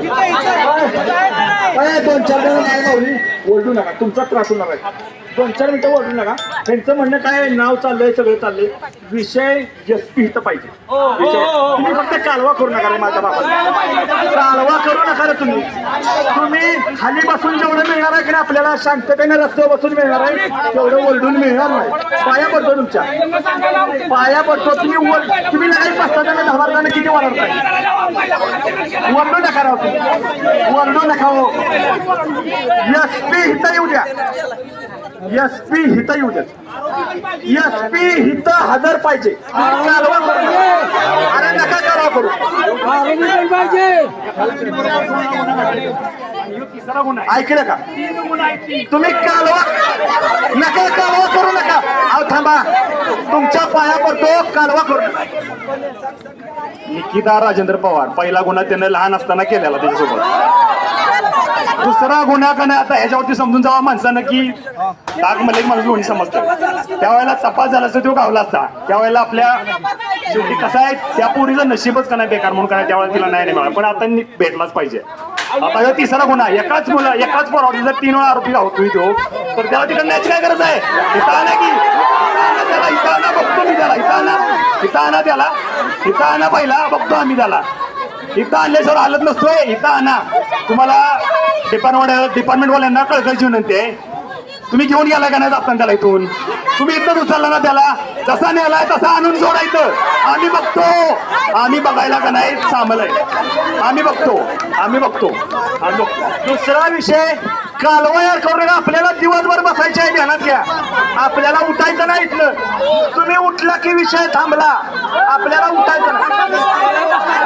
কি काय दोन चार जण नाही माऊली ओरडू नका तुमचा त्रास होणार आहे. दोन चार मिनिटं ओरडू नका. त्यांचं म्हणणं काय नाव चाललंय सगळं चाललंय. विषय एसपी इथं पाहिजे. विषय. तुम्ही फक्त कालवा करू नका रे माझ्या बाबा कालवा करू नका रे तुम्ही. तुम्ही खाली बसून जेवढं मिळणार आहे की नाही आपल्याला शांततेने रस्त्यावर बसून मिळणार आहे तेवढं ओरडून मिळणार नाही. पाया पडतो तुमच्या. पाया पडतो. तुम्ही वर- तुम्ही नाही बसता त्यांना दहा बारा किती ओरडताय? ओरडू नका राव तुम्ही. वरडू नका हो. एस पी हिथं येऊ द्या. एस पी हिथं येऊ द्या. एस पी हिथं हजर पाहिजे. कालवा नका. अरे नका करा करू. ऐकलं का? तुम्ही कालवा नका कालवा करू नका. अहो थांबा. तुमच्या पाया पडतो कालवा करू नका. निकिता राजेंद्र पवार पहिला गुन्हा त्यानं लहान असताना केलेला त्याच्यासोबत. दुसरा गुन्हा का नाही आता ह्याच्यावरती समजून जावा माणसानं की डाग मलिक माणूस कोणी समजतं त्यावेळेला तपास झाला असतो तो गावला असता. त्यावेळेला आपल्या शेवटी कसं आहे त्या पोरीचं नशीबच का नाही बेकार म्हणून काय त्यावेळेला तिला नाही नाही मिळालं. पण आता भेटलाच पाहिजे. आता ह्यो तिसरा गुन्हा एकाच मुलं एकाच पोरावरती जर तीन वेळा आरोपी होतोय तो. तर त्याला तिकडे न्यायची काय गरज आहे? इथं आणा की. त्याला इथं आणा बघतो मी त्याला. इथं आणा. इथं आणा त्याला. इथं आणा पहिला बघतो आम्ही त्याला. इथं आणल्याशिवाय हालत नसतोय. इथं आणा. तुम्हाला डिपार्टमेंट डिपार्टमेंटवाल्यांना कळकळची विनंती आहे. तुम्ही घेऊन गेला का नाही आपण त्याला इथून? तुम्ही इथं उचलला ना त्याला? जसा नेलाय तसा आणून जोडायचं आम्ही बघतो. आम्ही बघायला का नाही सामल आहे. आम्ही बघतो. आम्ही बघतो. आम्ही दुसरा विषय कालवा यार करू नका आपल्याला दिवसभर बसायचे आहे ध्यानात घ्या. आपल्याला उठायचं नाही इथलं. तुम्ही उठला की विषय थांबला. आपल्याला उठायचं नाही.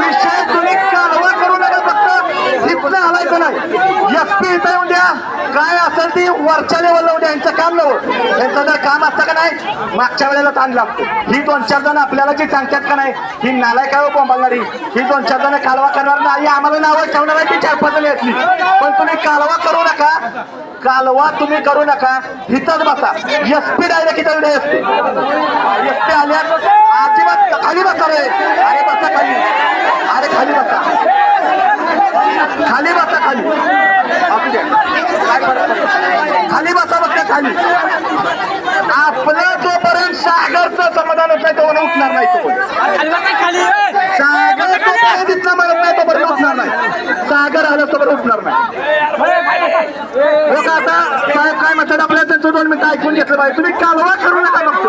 विषय तुम्ही कालवा करू नका फक्त इथलं हलायचं नाही. एस पी इथं येऊन द्या. काय असेल ती वरच्या लेवलला द्या. यांचं काम नव्हतं यांचं जर काम असतं का नाही मागच्या वेळेला ताण लागतो ही दोन चार जण आपल्याला जी सांगतात का नाही ही नालाय काय हो बोंबालणारी ही दोन चार जण कालवा करणार नाही. आम्हाला नावं ठेवणार आहे ती चार पाच जण यातली. पण तुम्ही कालवा करू नका. कालवा तुम्ही करू नका. हिथंच बसा. एस पी डायरेक्ट इथं एस पी एस पी आल्या अजिबात खाली बसा रे. अरे बसा खाली. अरे खाली बसा. खाली बसा खाली असू द्या. काय फरक पडत? खाली खाली आपलं जोपर्यंत सागरचं समाधान होत नाही तोपर्यंत उठणार नाही तो. सागर जोपर्यंत इथला म्हणत नाही तोपर्यंत उठणार नाही. सागर आलं तोपर्यंत उठणार नाही. हो का आता साहेब काय म्हणतात आपल्याला त्यांचं दोन मिनिटं ऐकून घेतलं पाहिजे. तुम्ही कालवा करू नका बघतो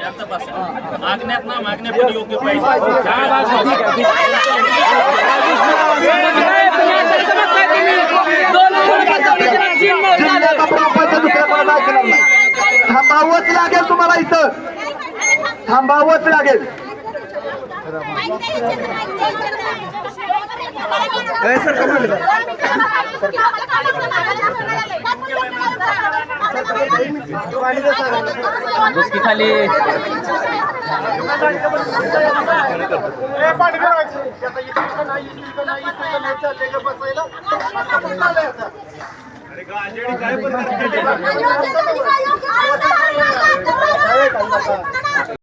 मागण्यात ना मागण्या पण योग्य पाहिजे थांबावंच लागेल तुम्हाला इथं थांबावंच लागेल खाली. काय